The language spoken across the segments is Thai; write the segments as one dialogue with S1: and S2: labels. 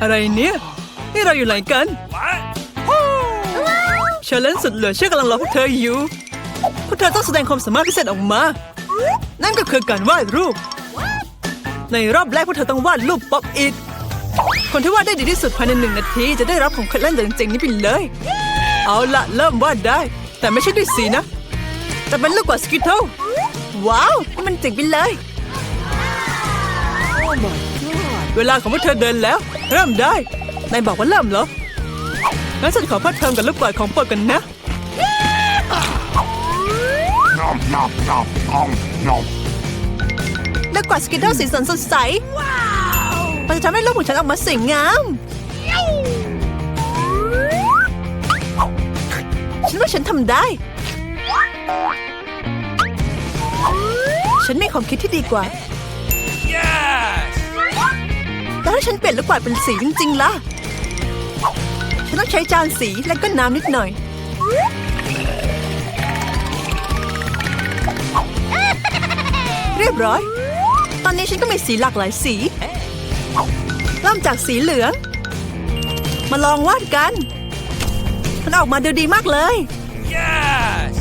S1: อะไรเนี่ย นี่เราอยู่ไหนกันเชลเลนสุดเหลือเชื่อกำลังรอพวกเธออยู่ พวกเธอต้องแสดงความสามารถพิเศษออกมา นั่นก็คือการวาดรูป ในรอบแรกพวกเธอต้องวาดรูปป๊อปอิดคนที่วาดได้ดีที่สุดภายในหนึ่งนาที จะได้รับของเคล็ดลับเจ๋งๆนี้ไปเลย เอาละเริ่มวาดได้ แต่ไม่ใช่ด้วยสีนะแต่เป็นลูกกว่าสกิทเทิลว้าวนี่มันเจ๋งไปเลย เวลาของพวกเธอเดินแล้ว เริ่มได้ นายบอกว่าเริ่มเหรอ งั้นฉันขอพัดเทอมกับลูกกวาดของโปรดกันนะ
S2: Nom nom nom nom nom.
S1: ลูกกวาดสกิทเทิลสีสันสดใส มันจะทำให้รูปของฉันออกมาสวยงาม ฉันว่าฉันทำได้ ฉันมีความคิดที่ดีกว่า
S2: Yes!
S1: แล้วถ้าฉันเปลี่ยนลูกกวาดเป็นสีจริงๆล่ะ ฉันต้องใช้จานสีและก็น้ำนิดหน่อย เรียบร้อย ตอนนี้ฉันก็มีสีหลากหลายสี เริ่มจากสีเหลือง มาลองวาดกัน มันออกมาดูดีมากเลย
S2: Yes!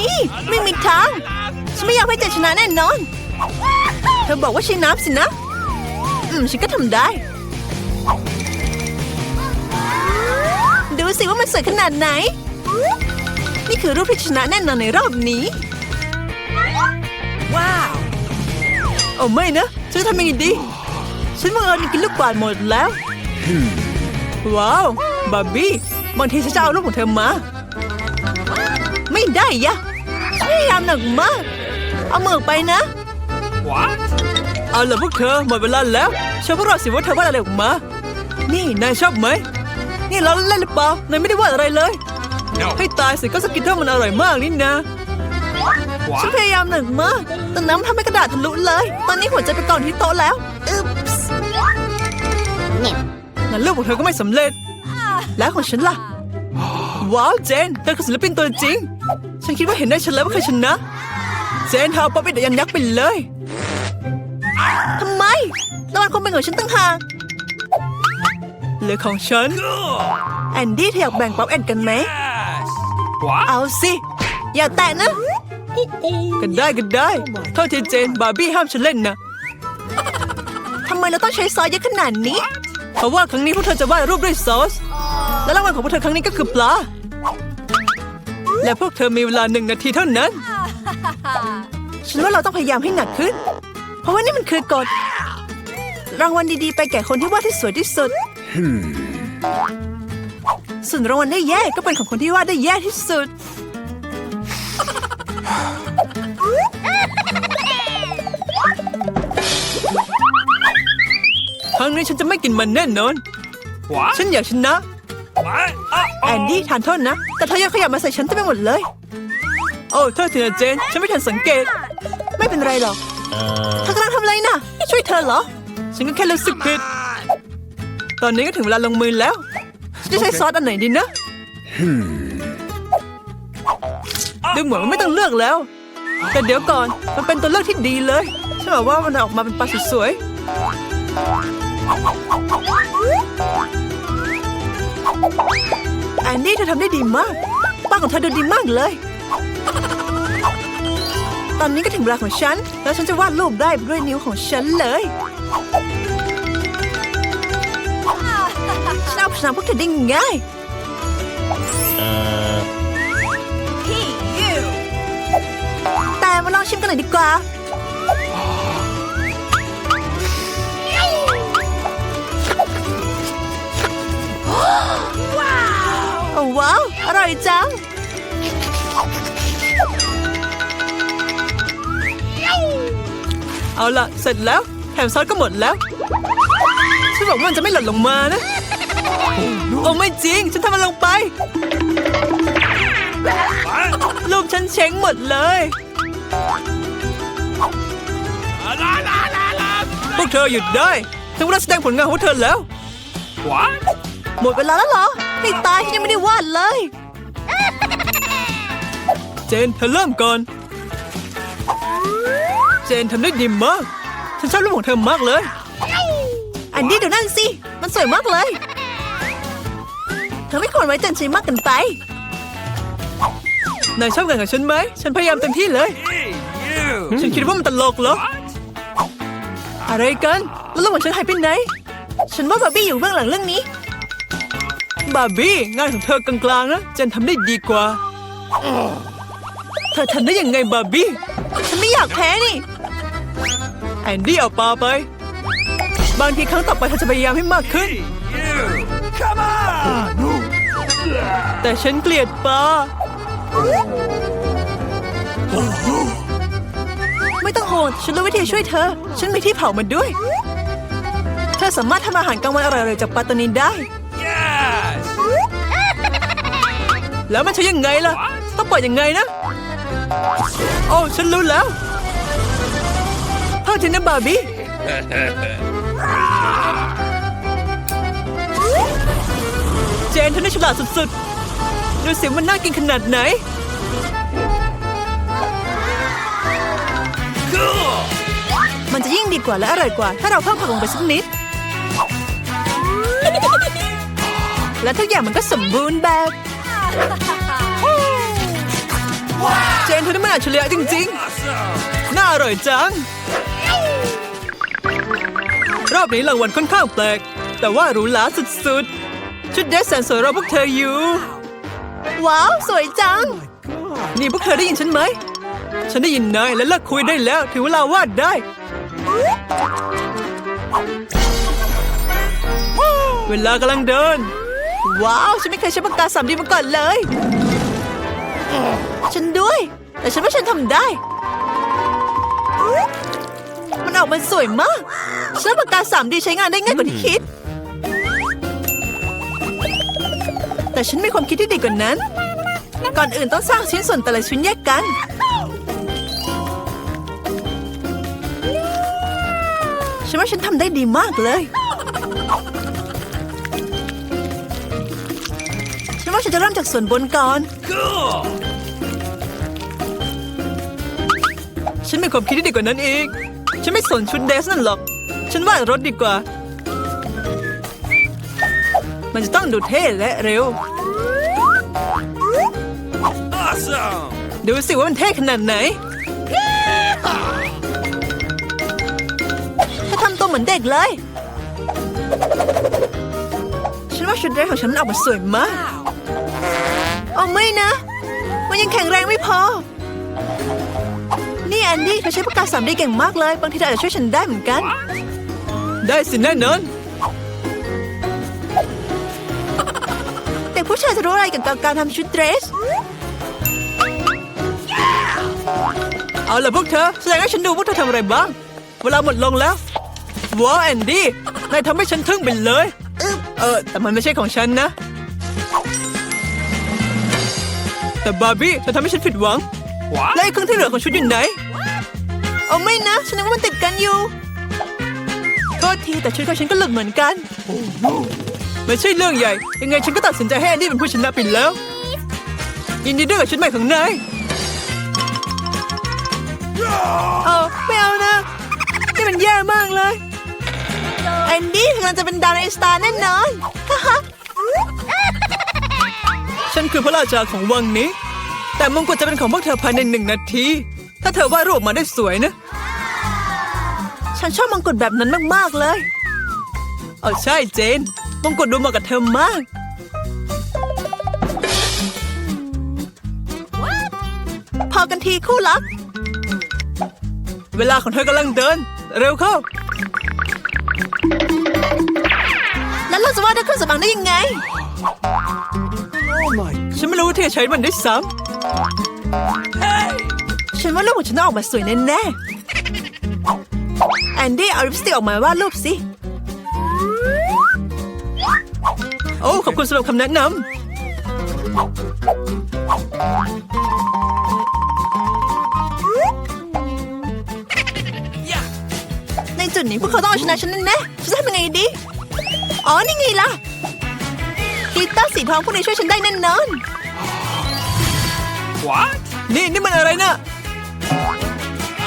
S1: นี่ไม่มีทาง ฉันไม่อยากให้เจชนะแน่นอน เธอบอกว่าใช้น้ำสินะ อืมฉันก็ทำได้ ดูสิว่ามันสวยขนาดไหน นี่คือรูปที่ชนะแน่นอนในรอบนี้ ว้าวโอ้ไม่นะฉันจะทำยังไงดี ฉันบังเอิญกินลูกกวาดหมดแล้ว ว้าวบาร์บี้บางทีฉันจะเอารูปของเธอมา ไม่ได้ยะฉันพยายามหนักมาก เอามือออกไปนะ
S2: What?
S1: เอาล่ะพวกเธอหมดเวลาแล้วเชื่อพวกเราสิว่าเธอวาดอะไรออกมา นี่นายชอบไหม นี่เราเล่นหรือเปล่านายไม่ได้วาดอะไรเลย
S2: No.
S1: ให้ตายสิก็สกิทเทิลมันอร่อยมากนี่นะฉัน
S2: What?
S1: พยายามหนักมากแต่น้ำทำให้กระดาษทะลุเลย ตอนนี้หัวใจไปกองที่โต๊ะแล้วอึ๊บส์งั้นลูกของเธอก็ไม่สำเร็จ แล้วของฉันล่ะ ว้าวเจนเธอคือศิลปินตัวจริง ฉันคิดว่าเห็นได้ฉันแล้วว่าใครชนะ เจนเธอเอาป๊อปปี้ยันยักษ์ไปเลย ทำไมรางวัลคงเป็นของฉันตั้งหากเหลือของฉัน แอนดี้เธออยากแบ่งป๊อปแอนกันไหม เอาสิ อย่าแตะนะก็ได้ก็ได้โทษทีเจน บาร์บี้ห้ามฉันเล่นนะ ทำไมเราต้องใช้ซอสเยอะขนาดนี้ เพราะว่าครั้งนี้พวกเธอจะวาดรูปด้วยซอส และรางวัลของพวกเธอครั้งนี้ก็คือปลา และพวกเธอมีเวลาหนึ่งนาทีเท่านั้น ฉันว่าเราต้องพยายามให้หนักขึ้น ราะว่านี่มันคือกฎรางวัลดีๆ ไปแก่คนที่วาดที่สวยที่สุด ส่วนรางวัลได้แย่ก็เป็นของคนที่วาดได้แย่ที่สุด ครั้งนี้ฉันจะไม่กินมันแน่นอน
S2: What?
S1: ฉันอยากชนะ
S2: What?
S1: แอนดี้ทานโทษนะ แต่เธอยังขยับมาใส่ฉันเต็มไปหมดเลย โอ้โทษทีนะเจน ฉันไม่ทันสังเกต ไม่เป็นไรหรอก เธ ธอเหรอ ฉันก็แค่รู้สึกผิด ตอนนี้ก็ถึงเวลาลงมือแล้ว จะใช้ซอสอันไหนดีนะดูเหมือนว่าไม่ต้องเลือกแล้ว แต่เดี๋ยวก่อน มันเป็นตัวเลือกที่ดีเลย ฉันบอกว่ามันออกมาเป็นปลาสวยๆแอนดี้เธอทำได้ดีมาก ป้าของเธอดูดีมากเลย ตอนนี้ก็ถึงเวลาของฉัน แล้วฉันจะวาดรูปได้ด้วยนิ้วของฉันเลยฉันเอาชนะพวกเธอได้ง่ายแต่มาลองชิมกันหน่อยดีกว่าโอ้ว้าว อร่อยจัง เอาล่ะเสร็จแล้วแถมซอสก็หมดแล้ว ฉันบอกว่ามันจะไม่หล่นลงมานะ โอ้ไม่จริง ฉันทำมันลงไปรูปฉันเช้งหมดเลย
S2: La la la la.
S1: พวกเธอหยุดได้ถึงเวลาแสดงผลงานของพวกเธอแล้ว
S2: What?
S1: หมดเวลาแล้วเหรอ ให้ตายฉันยังไม่ได้วาดเลย เจนเธอเริ่มก่อนเจนทำได้ดีมาก ฉันชอบรูปของเธอมากเลยแออันนี้เดี๋ยวนั่นสิ มันสวยมากเลย เธอไม่ควรไว้ใจฉันมากเกินไป นายชอบงานกับฉันไหม ฉันพยายามเต็มที่เลย
S2: Hey, you.
S1: ฉันคิดว่ามันตลกเหรอ
S2: What?
S1: อะไรกัน แล้วระหว่างฉันหายไปไหน ฉันว่าบาร์บี้อยู่เบื้องหลังเรื่องนี้ บาร์บี้งานของเธอกลางๆนะเจนทำได้ดีกว่า เธอทำได้ยังไงบาร์บี้ ฉันไม่อยากแพ้นี่ แอนดี้เอาปลาไป บางทีครั้งต่อไปเธอจะพยายามให้มากขึ้น
S2: Hey, you. Come on.
S1: แต่ฉันเกลียดปลา ไม่ต้องห่วงฉันรู้วิธีช่วยเธอ ฉันมีที่เผามันด้วย เธอสามารถทำอาหารกลางวันอร่อยๆจากปลาตัวนี้ได้
S2: Yes.
S1: แล้วมันใช้ยังไงล่ะ ต้องปล่อยยังไงนะ โอ้ ฉันรู้แล้ว โทษทีนะบาร์บี้ เจนเธอน่าฉลาดสุดๆ ดูสิมันน่ากินขนาดไหน มันจะยิ่งดีกว่าและอร่อยกว่า ถ้าเราเพิ่มผักลงไปสักนิด และทุกอย่างมันก็สมบูรณ์แบบ เจนเธอนี่มันอัจฉริยะจริงๆ น่าอร่อยจัง รอบนี้รางวัลค่อนข้างแปลก แต่ว่าหรูหราสุดๆ ชุดเดรสแสนสวยรอพวกเธออยู่ ว้าว สวยจัง นี่พวกเธอได้ยินฉันไหม ฉันได้ยินนายและเลิกคุยได้แล้ว ถึงเวลาวาดได้ เวลากำลังเดิน ว้าว ฉันไม่เคยใช้ปากกาสามดีมาก่อนเลย ฉันด้วย แต่ฉันว่าฉันทำได้มัน ออกมาสวยมากฉันว่าปากกาสามดีใช้งานได้ง่ายกว่าที่คิด แต่ฉันมีความคิดที่ดีกว่านั้น ก่อนอื่นต้องสร้างชิ้นส่วนแต่ละชิ้นแยกกัน ฉันว่าฉันทำได้ดีมากเลย ฉันว่าฉันจะเริ่มจากส่วนบนก่อน
S2: Cool.
S1: ฉันมีความคิดที่ดีกว่านั้นอีก ฉันไม่สนชุดเดสนั่นหรอก ฉันว่ารถดีกว่า มันจะต้องดูเท่และเร็ว
S2: Awesome.
S1: ดูสิว่ามันเท่ขนาดไหน ถ้าทำตัวเหมือนเด็กเลย ฉันว่าชุดเดรสของฉันมันออกมาสวยมาก เอาไม่นะ มันยังแข็งแรงไม่พอ นี่แอนดี้เธอใช้ปากกาสามดีเก่งมากเลย บางทีเธออาจจะช่วยฉันได้เหมือนกัน ได้สิแน่นอนแต่ผู้ชายจะรู้อะไรเกี่ยวกับการทำชุดเดรส เอาล่ะพวกเธอ แสดงให้ฉันดูพวกเธอทำอะไรบ้าง เวลาหมดลงแล้วว้าวแอนดี้นายทำให้ฉันทึ่งไปเลย เออ แต่มันไม่ใช่ของฉันนะ แต่บาร์บี้เธอทำให้ฉันผิดหวัง
S2: What?
S1: และไอ้ครึ่งที่เหลือของชุดอยู่ไหน เอาไม่นะ ฉันนึกว่ามันติดกันอยู่โทษทีแต่ชุดของฉันก็หลุดเหมือนกันไม่ใช่เรื่องใหญ่ ยังไงฉันก็ตัดสินใจให้แอนดี้เป็นผู้ชนะไปแล้ว ยินดีด้วยกับชุดใหม่ของนายเอาไม่เอานะนี่มันแย่มากเลยแอนดี้กำลังจะเป็นดาวในสตาร์แน่นอนฉันคือพระราชาของวังนี้ แต่มงกุฎจะเป็นของพวกเธอภายในหนึ่งนาที ถ้าเธอวาดรูปมาได้สวยนะ ฉันชอบมงกุฎแบบนั้นมากๆเลยเออใช่เจนมงกุฎดูเหมาะกับเธอมาก พอกันทีคู่รัก เวลาของเธอกำลังเดิน เร็วเข้า แล้วเราจะวาดด้วยเครื่องสำอางได้ยังไง ฉันไม่รู้ว่าเธอใช้มันด้วยซ้ำฉันว่ารูปของฉันต้องออกมาสวยแน่ๆ แอนดี้เอาลิปสติกออกมาวาดรูปสิ โอ้ ขอบคุณสำหรับคำแนะนำ
S2: Yeah.
S1: ในจุดนี้พวกเขาต้องเอาชนะฉันแน่ๆฉันจะทำยังไงดี อ๋อ นี่ไงล่ะกลิตเตอร์สีทองพวกนี้ช่วยฉันได้แน่นอน
S2: What?
S1: นี่ นี่มันอะไรนะ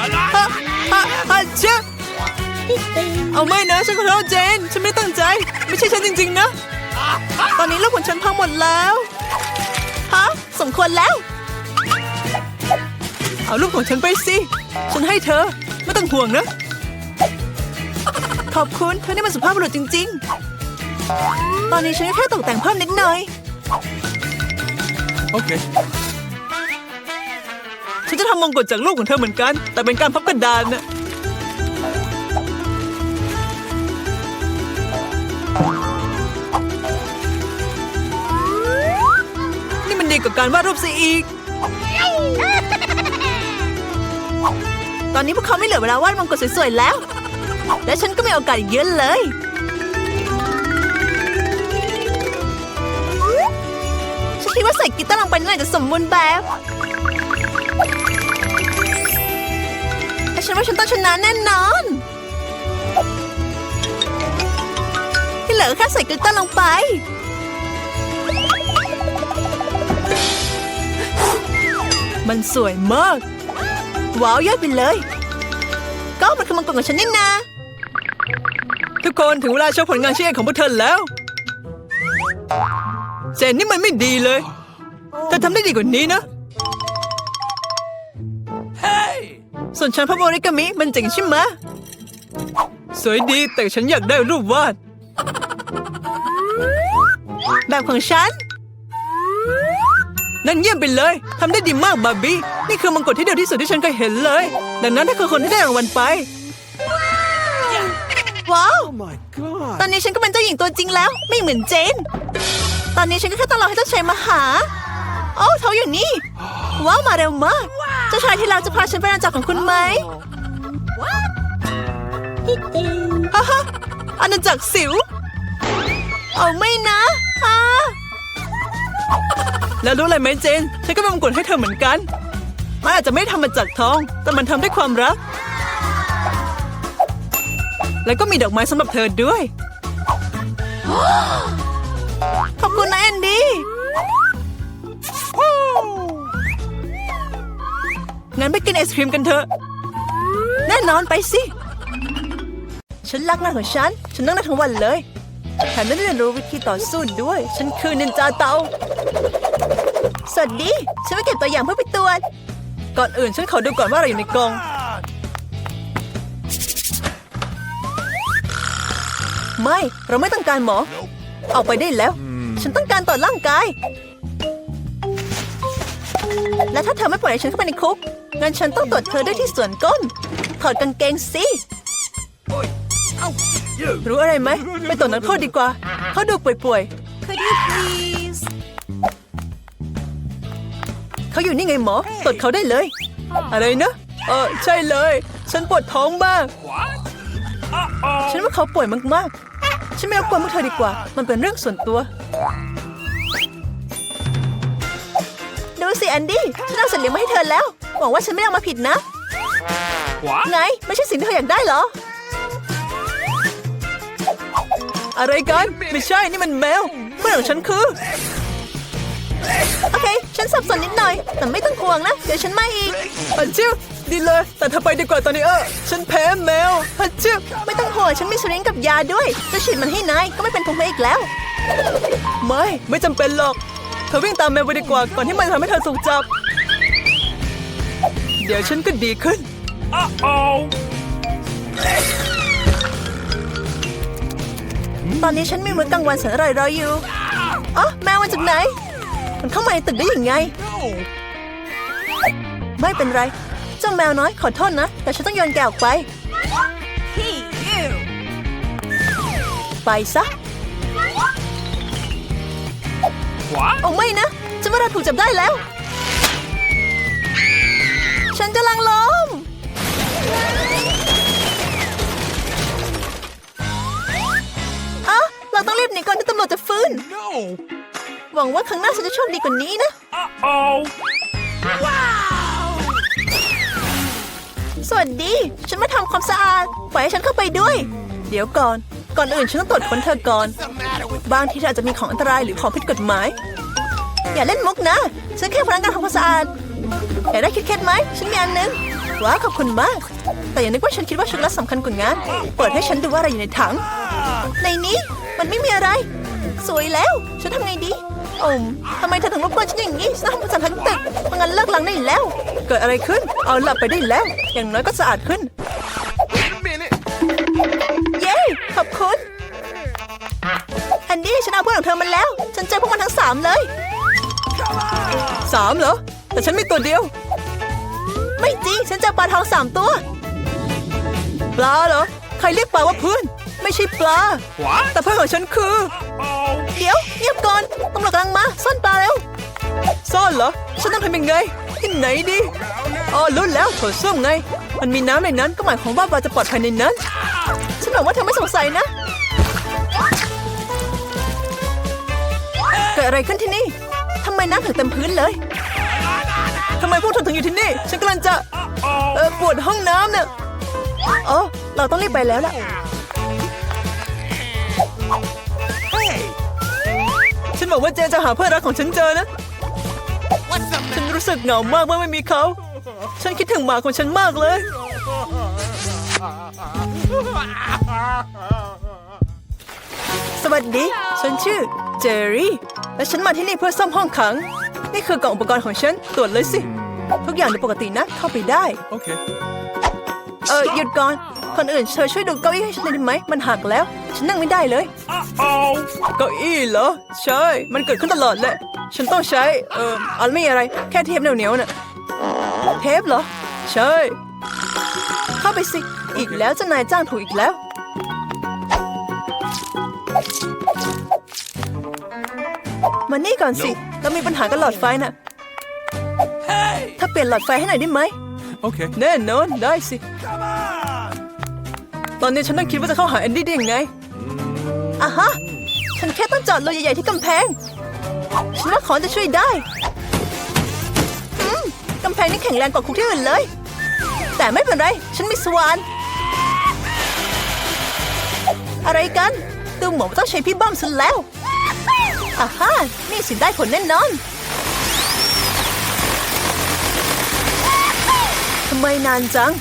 S2: Ah,
S1: ฮะฮะ ฮะเชฟเอาไม่นะฉันขอโทษเจน ฉันไม่ตั้งใจ ไม่ใช่ฉันจริง ๆ นะ ตอนนี้ลูกของฉันพังหมดแล้วฮะสมควรแล้ว เอาลูกของฉันไปสิ ฉันให้เธอ ไม่ต้องห่วงนะ ขอบคุณเธอนี่มันสุภาพบุรุษจริง ๆ ตอนนี้ฉันแค่ตกแต่งเพิ่มนิดหน่อย
S2: Okay.
S1: ฉันจะทำมงกุฎจากลูกของเธอเหมือนกัน แต่เป็นการพับกระดานน่ะนี่มันดีกว่าการวาดรูปซะอีก ตอนนี้พวกเขาไม่เหลือเวลาวาดมงกุฎสวยๆแล้ว และฉันก็มีโอกาสอีกเยอะเลย ฉันคิดว่าใส่กีตาร์ลงไปน่าจะสมบูรณ์แบบ ฉันว่าฉันต้องชนะแน่นอน ที่เหลือแค่ใส่กีตาร์ลงไป มันสวยมาก ว้าว ยอดไปเลย ก็มันคือมังกรของฉันนี่นาทุกคนถึงเวลาโชว์ผลงานชิ้นเอกของพวกเธอแล้วเจนนี่มันไม่ดีเลยเธอทำได้ดีกว่านี้นะ ส่วนฉันพระโมริกามิมันเจ๋งใช่ไหมสวยดีแต่ฉันอยากได้รูปวาด แบบของฉัน นั่นเยี่ยมไปเลยทำได้ดีมากบาร์บี้ นี่คือมังกรที่เดียวที่สุดที่ฉันเคยเห็นเลย ดังนั้นถ้าคือคนที่ได้รางวัลไป ว้าว
S2: Oh my god.
S1: ตอนนี้ฉันก็เป็นเจ้าหญิงตัวจริงแล้ว ไม่เหมือนเจน ตอนนี้ฉันก็แค่ต้องรอให้เจ้าชายมาหา โอ้เขาอยู่นี่ ว้าวมาเร็วมากเจ้าชายที่เราจะพาฉันไปอาณาจักรของคุณไหมฮ่าฮ่าอาณาจักรสิว เอาไม่นะอ่าแล้วรู้อะไรไหมเจน ฉันก็เป็นมงกุฎให้เธอเหมือนกัน มันอาจจะไม่ทำมาจากทอง แต่มันทำด้วยความรัก แล้วก็มีดอกไม้สำหรับเธอด้วย ขอบคุณนะแอนดี้ งั้นไปกินไอศครีมกันเถอะ แน่นอนไปสิ ฉันรักงานของฉัน ฉันนั่งได้ทั้งวันเลย แถมได้เรียนรู้วิธีต่อสู้ด้วย ฉันคือนินจาเตา สวัสดี ฉันมาเก็บตัวอย่างเพื่อไปตรวจ ก่อนอื่นฉันขอดูก่อนว่าอะไรอยู่ในกอง ไม่ เราไม่ต้องการหมอ ออกไปได้แล้ว ฉันต้องการตรวจร่างกายและถ้าเธอไม่ปล่อยให้ฉันเข้าไปในคุก งั้นฉันต้องตรวจเธอด้วยที่ส่วนก้น ถอดกางเกงสิ
S2: You.
S1: รู้อะไรไหม ไปตรวจนักโทษดีกว่า เขาดูป่วยๆ Could you please เขาอยู่นี่ไงหมอ ตรวจเขาได้เลย อะไรนะ เออใช่เลย ฉันปวดท้องมาก
S2: What? Uh-oh.
S1: ฉันว่าเขาป่วยมากๆ ฉันไม่รบกวนพวกเธอดีกว่า มันเป็นเรื่องส่วนตัว ดูสิแอนดี้ ฉันเอาสัตว์เลี้ยงมาให้เธอแล้ว หวังว่าฉันไม่ได้เอามาผิดนะ
S2: What?
S1: ไง ไม่ใช่สิ่งที่เธออยากได้เหรอ อะไรกัน ไม่ใช่ นี่มันแมวเพื่อนของฉันคือ โอเค ฉันสับสนนิดหน่อย แต่ไม่ต้องห่วงนะ เดี๋ยวฉันมาอีกฮัจจิวดีเลย แต่ถ้าไปดีกว่าตอนนี้เออ ฉันแพ้แมวฮัจจิวไม่ต้องห่วง ฉันมีสลิงกับยาด้วย จะฉีดมันให้นาย ก็ไม่เป็นภูมิแพ้อีกแล้ว ไม่ ไม่จำเป็นหรอก เธอวิ่งตามแมวไปดีกว่า ก่อนที่มันจะทำให้เธอถูกจับ เดี๋ยวฉันก็ดีขึ้น
S2: Uh-oh.
S1: ตอนนี้ฉันมีมื้อกลางวันแสนอร่อยรออยู่อ๋อแมวมาจากไหน มันเข้ามาในตึกได้ยังไง
S2: No.
S1: ไม่เป็นไร เจ้าแมวน้อยขอโทษนะ แต่ฉันต้องโยนแกออกไป ไปซะ
S2: What?
S1: โอ้ไม่นะ ฉันว่าเราถูกจับได้แล้วฉันกำ ลังล้มอะเราต้องรีบหนีก่อนที่ตำรวจจะฟื้น
S2: No.
S1: หวังว่าครั้งหน้าฉันจะโชคดีกว่านี้นะ
S2: Uh-oh.
S1: สวัสดี ฉันมาทำความสะอาดปล่อยให้ฉันเข้าไปด้วย เดี๋ยวก่อน ก่อนอื่นฉันต้องตรวจค้นเธอก่อน บางทีเธออาจจะมีของอันตรายหรือของผิดกฎหมาย อย่าเล่นมุกนะ ฉันแค่พนักงานทำความสะอาด อยากได้คิดเคล็ดไหมฉันมีอันหนึงว้าวขอบคุณมาก แต่อย่านึกว่าฉันคิดว่าช็อกโกแลตสำคัญกว่างาน เปิดให้ฉันดูว่าอะไรอยู่ในถัง ในนี้มันไม่มีอะไร สวยแล้ว ฉันทำไงดีโอมทำไมเธอถึงรบกวนฉันอย่างนี้ฉันทำความสะอาดทั้งตึกเพราะงั้นเลิกล้างได้แล้ว เกิดอะไรขึ้น เอาหลับไปได้แล้ว อย่างน้อยก็สะอาดขึ้น เย้ขอบคุณอันนี้ฉันเอาเพื่อนของเธอมาแล้ว ฉันเจอพวกมันทั้งสามเลยสามเหรอ แต่ฉันมีตัวเดียว ไม่จริง ฉันเจอปลาทองสามตัว ปลาเหรอ ใครเรียกปลาว่าเพื่อน ไม่ใช่ปลา
S2: What?
S1: แต่เพื่อนของฉันคือ
S2: Oh.
S1: เดี๋ยวเงียบก่อนตำรวจกำลังมาซ่อนปลาแล้ว ซ่อนเหรอ ฉันต้องทำยังไงที่ไหนดีอ๋อรู้แล้วโถส้วมไง มันมีน้ำในนั้นก็หมายความว่าปลาจะปลอดภัยในนั้น ฉันหวังว่าเธอไม่สงสัยนะ เกิดอะไรขึ้นที่นี่ทำไมน้ำถึงเต็มพื้นเลย ทำไมพวกเธอถึงอยู่ที่นี่ ฉันกำลังจะ
S2: Oh.
S1: เออปวดห้องน้ำเนี่ยอ๋อเราต้องรีบไปแล้วล่ะฉันบอกว่าเจนจะหาเพื่อนรักของฉันเจอนะ ฉันรู้สึกเหงามากเมื่อไม่มีเขา ฉันคิดถึงหมาของฉันมากเลย สวัสดี ฉันชื่อเจอรี่ และฉันมาที่นี่เพื่อซ่อมห้องขัง นี่คือกล่องอุปกรณ์ของฉัน ตรวจเลยสิ ทุกอย่างดูปกตินะ เข้าไปได้
S2: Okay.
S1: เออหยุดก่อน คนอื่นเธอช่วยดูเก้าอี้ให้ฉันหน่อยได้ไหม มันหักแล้ว ฉันนั่งไม่ได้เลย
S2: Uh-oh.
S1: เก้าอี้เหรอ ใช่ มันเกิดขึ้นตลอดแหละ ฉันต้องใช้ เอ่ออันไม่อะไร แค่เทปเหนียวๆน่ะ เทปเหรอ ใช่ เข้าไปสิ อีกแล้วเจ้านายจ้างถูกอีกแล้ว มานี่ก่อนสิ เรามีปัญหากับหลอดไฟน่ะ ถ้าเปลี่ยนหลอดไฟให้หน่อยได้ไหม
S2: Okay.
S1: แน่นอน ได้สิ ตอนนี้ฉันต้องคิดว่าจะเข้าหาแอนดี้ได้ยังไงอะฮะ ฉันแค่ต้องจอดรถใหญ่ๆที่กำแพง ฉันว่าขอนจะช่วยได้อืมกำแพงนี่แข็งแรงกว่าคุกที่อื่นเลย แต่ไม่เป็นไร ฉันมีสวาน อะไรกัน ดูเหมือนว่าต้องใช้พี่บ้อมซะแล้ว อะฮะนี่สิได้ผลแน่นอน ทำไมนานจัง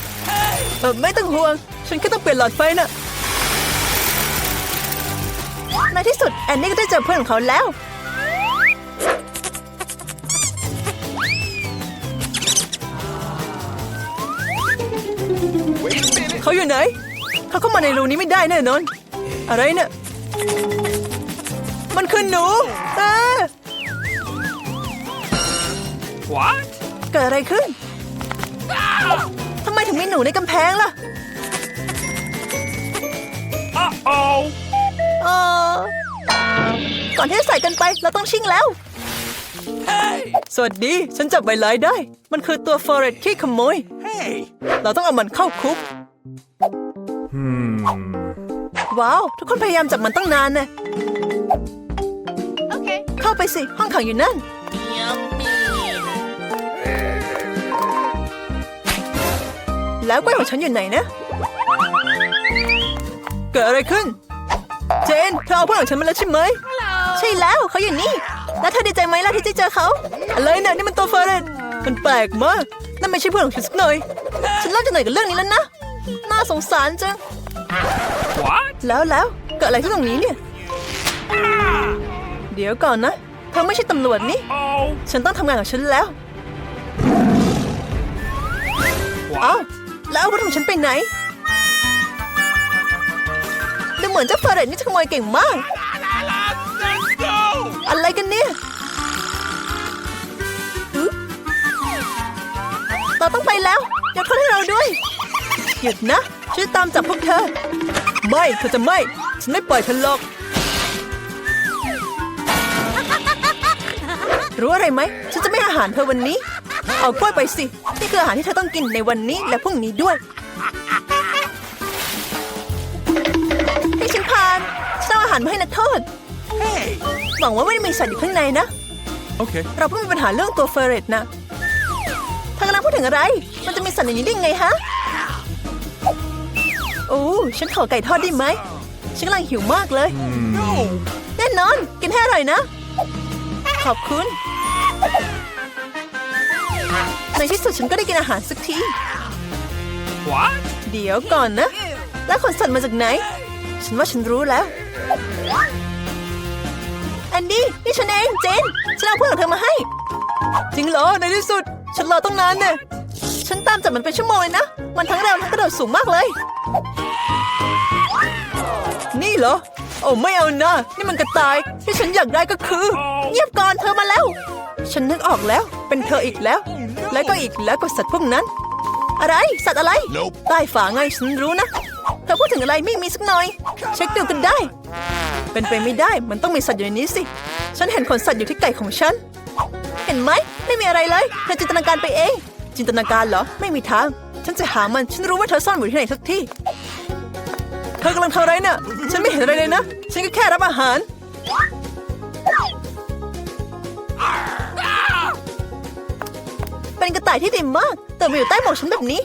S1: เออไม่ต้องห่วง ฉันแค่ต้องเปลี่ยนหลอดไฟน่ะในที่สุด แอนนี่ก็ได้เจอเพื่อนของเขาแล้ว เขาอยู่ไหน เขาเข้ามาในรูนี้ไม่ได้แน่นอน อะไรเนี่ย มันคือหนูเออ
S2: What?
S1: เกิดอะไรขึ้น ทำไมถึงมีหนูในกำแพงล่ะ
S2: Uh-oh.
S1: เออก่อนที่จะใส่กันไปเราต้องชิ่งแล้ว สวัสดี ฉันจับใบไลายได้ มันคือตัวฟอเรสขี้ขโมย
S2: Hey.
S1: เราต้องเอามันเข้าคุก
S2: Hmm.
S1: ว้าว ทุกคนพยายามจับมันตั้งนานนะเข้าไปสิ ห้องขังอยู่นั่น แล้วกล้วยของฉันอยู่ไหนนะ เกิดอะไรขึ้น เจนเธอเอาเพื่อนของฉันมาแล้วใช่ไหม ใช่แล้วเขาอยู่นี่ แล้วเธอดีใจไหมล่ะที่ได้เจอเขา อะไรนะนี่มันตัวเฟอร์เรนมันแปลกมาก นั่นไม่ใช่เพื่อนของฉันสักหน่อย ฉันเริ่มจะเหนื่อยกับเรื่องนี้แล้วนะ น่าสงสารจัง
S2: What?
S1: แล้วแล้วเกิดอะไรขึ้นตรงนี้เนี่ย เดี๋ยวก่อนนะ เธอไม่ใช่ตำรวจนี่
S2: Oh.
S1: ฉันต้องทำงานกับฉันแล้ว เอ้า
S2: What?
S1: แล้วอาวุธของฉันไปไหน ดูเหมือนเจ้าเฟอร์เรนนี่จะขโมยเก่งมาก
S2: Let's go.
S1: อะไรกันเนี่ยฮึเราต้องไปแล้วอย่าโทษให้เราด้วย หยุดนะ ฉันจะตามจับพวกเธอ ไม่ เธอจะไม่ ฉันไม่ปล่อยเธอหรอก รู้อะไรไหม ฉันจะไม่ให้อาหารเธอวันนี้ เอากล้วยไปสิ นี่คืออาหารที่เธอต้องกินในวันนี้และพรุ่งนี้ด้วย ให้ฉันผ่านฉันเอาอาหารมาให้นักโทษ
S2: Hey.
S1: หวังว่าไม่ได้มีสัตว์อยู่ข้างในนะ
S2: Okay.
S1: เราเพิ่งมีปัญหาเรื่องตัวเฟอร์เรตนะเธอกำลังพูดถึงอะไร มันจะมีสัตว์อย่างนี้ได้ไงฮะ โอ้ ฉันขอไก่ทอดได้ไหม ฉันกำลังหิวมากเลย
S2: No.
S1: แน่นอน กินให้อร่อยนะ ขอบคุณ ในที่สุดฉันก็ได้กินอาหารสักที
S2: What?
S1: เดี๋ยวก่อนนะ แล้วขนสัตว์มาจากไหน ฉันว่าฉันรู้แล้วอันนี้นี่ฉันเองเจน ฉันเอาเพื่อนของเธอมาให้ จริงเหรอในที่สุด ฉันรอต้องนานเนี่ยฉันตามจับมันเป็นชั่วโมงเลยนะ มันทั้งเร็วทั้งกระโดดสูงมากเลย นี่เหรอ โอ้ไม่เอานะ นี่มันกระต่าย ที่ฉันอยากได้ก็คือ เงียบก่อนเธอมาแล้ว ฉันนึกออกแล้ว เป็นเธออีกแล้ว แล้วก็อีกแล้วก็สัตว์พวกนั้น อะไร สัตว์อะไร
S2: Nope
S1: ใต้ฝาไงฉันรู้นะ เธอพูดถึงอะไรไม่มีสักหน่อย เช็คดูกันได้ เป็นไปไม่ได้ มันต้องมีสัตว์อยู่ในนี้สิ ฉันเห็นขนสัตว์อยู่ที่ไก่ของฉัน เห็นไหม ไม่มีอะไรเลย เธอจินตนาการไปเอง จินตนาการเหรอ ไม่มีทาง ฉันจะหามัน ฉันรู้ว่าเธอซ่อนอยู่ที่ไหนสักที่ เธอกำลังทำอะไรน่ะ ฉันไม่เห็นอะไรเลยนะ ฉันก็แค่รับอาหาร เป็นกระต่ายที่ดีมาก แต่มาอยู่ใต้หมวกฉันแบบนี้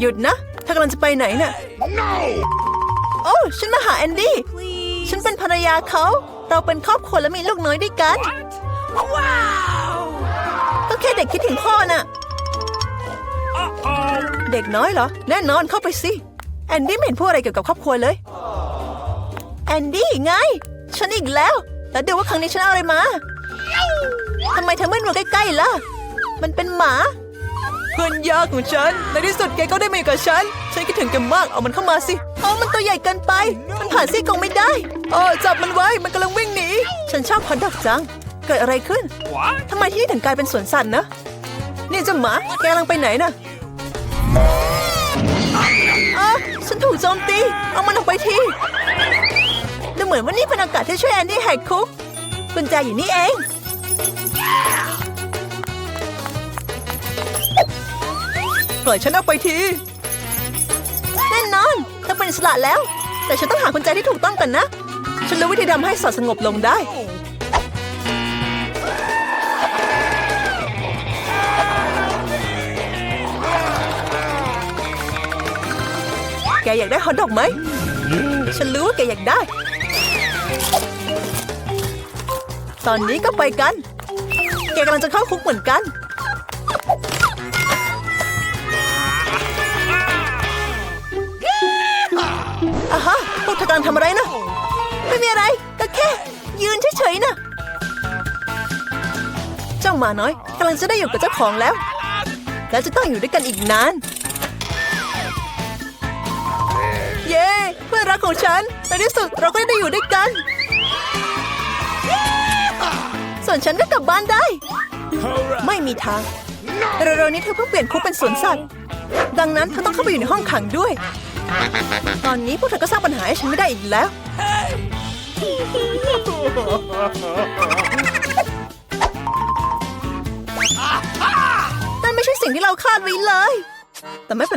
S1: หยุดนะเธอกำลังจะไปไหนน่ะ
S2: No!
S1: โอ้ ฉันมาหาแอนดี้ ฉันเป็นภรรยาเขา เราเป็นครอบครัวและมีลูกน้อยด้วยกันก็แค่เด็กคิดถึงพ่อน่ะ
S2: Uh-oh!
S1: เด็กน้อยเหรอ แน่นอนเข้าไปสิ แอนดี้ไม่เห็นพูดอะไรเกี่ยวกับครอบครัวเลย แอนดี้ไง ฉันอีกแล้ว แล้วดูว่าครั้งนี้ฉันเอาอะไรมาทำไมเธอไม่มาใกล้ๆล่ะ มันเป็นหมา เพื่อนยากของฉัน ในที่สุดแกก็ได้มาอยู่กับฉัน ฉันคิดถึงแกมาก เอามันเข้ามาสิเอามันตัวใหญ่เกินไป มันผ่านซี่กรงไม่ได้โอ้จับมันไว้ มันกำลังวิ่งหนี ฉันชอบฮอตดอกจัง เกิดอะไรขึ้น
S2: What?
S1: ทำไมที่นี่ถึงกลายเป็นสวนสัตว์นะ นี่เจ้าหมา แกกำลังไปไหนน่ะอ้าฉันถูกโจมตี เอามันออกไปทีดู เหมือนว่านี่เป็นโอกาสที่ช่วยแอนดี้แหกคุกกุญแจอยู่นี่เอง ปล่อยฉันออกไปที แน่นอนเธอเป็นอิสระแล้ว แต่ฉันต้องหากุญแจที่ถูกต้องกันนะ ฉันรู้วิธีทำให้สัตว์สงบลงได้แกอยากได้ฮอทดอกไหม ฉันรู้ว่าแกอยากได้ ตอนนี้ก็ไปกัน แกกำลังจะเข้าคุกเหมือนกันอะฮะพวกเธอกำลังทำอะไรนะ ไม่มีอะไร ก็แค่ ยืนเฉยๆนะเจ้าหมาน้อยกำลังจะได้อยู่กับเจ้าของแล้ว แล้วจะต้องอยู่ด้วยกันอีกนาน เย้ เพื่อนรักของฉันในที่สุดเราก็ได้อยู่ด้วยกัน ส่วนฉันก็กลับบ้านได้
S2: Hurrah!
S1: ไม่มีทางเร็วๆนี้เธอเพิ่งเปลี่ยนคุกเป็นสวนสัตว์ ดังนั้นเธอต้องเข้าไปอยู่ในห้องขังด้วย ตอนนี้พวกเธอก็สร้างปัญหาให้ฉันไม่ได้อีกแล้ว นั่นไม่ใช่สิ่งที่เราคาดไว้เลย แต่ไม่เป็น